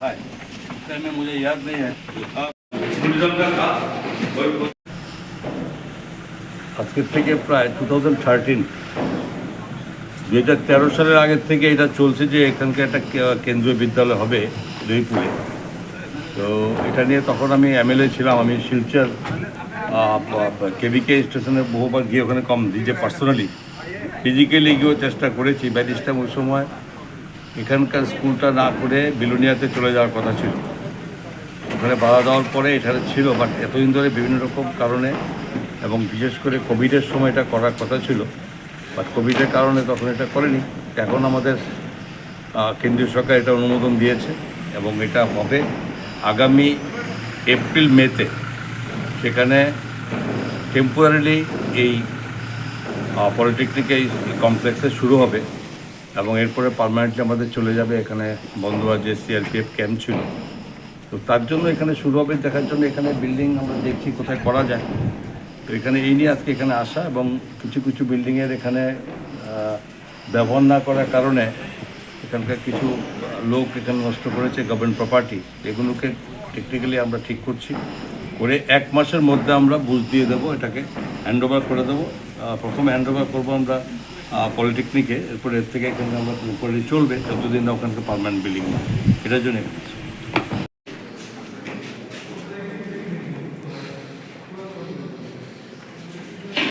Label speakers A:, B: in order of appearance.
A: है इस में मुझे याद नहीं है टूरिज्म का था कोई আজকের থেকে প্রায় টু থাউজেন্ড থার্টিন দু হাজার তেরো সালের আগের থেকে এটা চলছে যে এখানকার একটা কে- কেন্দ্রীয় বিদ্যালয় হবে জয়পুরে তো এটা নিয়ে তখন আমি এমএলএ ছিলাম আমি শিলচর কেবিকে স্টেশনে বহুবার গিয়ে ওখানে কম নিজে পার্সোনালি ফিজিক্যালি গিয়েও চেষ্টা করেছি ব্যারিস্টার ওই সময় এখানকার স্কুলটা না করে বিলুনিয়াতে চলে যাওয়ার কথা ছিল। ওখানে বাধা দেওয়ার পরে এখানে ছিল বাট এতদিন ধরে বিভিন্ন রকম কারণে এবং বিশেষ করে কোভিডের সময় এটা করার কথা ছিল বাট কোভিডের কারণে তখন এটা করেনি। এখন আমাদের কেন্দ্রীয় সরকার এটা অনুমোদন দিয়েছে এবং এটা হবে আগামী এপ্রিল মেতে। সেখানে টেম্পোরারিলি এই পলিটেকনিক এই কমপ্লেক্সে শুরু হবে। এবং এরপরে পার্মানেন্টলি আমাদের চলে যাবে এখানে বন্ধুয়া যে সিআরপিএফ ক্যাম্প ছিল। তো তার জন্য এখানে শুরু হবে, দেখার জন্য এখানে বিল্ডিং আমরা দেখছি কোথায় করা যায়। তো এখানে এই নিয়ে আজকে এখানে আসা এবং কিছু কিছু বিল্ডিংয়ের এখানে ব্যবহার না করার কারণে এখানকার কিছু লোক এখানে নষ্ট করেছে গভর্নমেন্ট প্রপার্টি এগুলোকে টেকনিক্যালি আমরা ঠিক করছি। করে এক মাসের মধ্যে আমরা বুঝ দিয়ে দেবো, এটাকে হ্যান্ডওভার করে দেবো। প্রথমে হ্যান্ড ওভার করব আমরা পলিটেকনিকে এরপরে এর থেকে এখানে আমরা চলবে যতদিন না ওখানকার পারমানেন্ট বিল্ডিং এটার জন্য।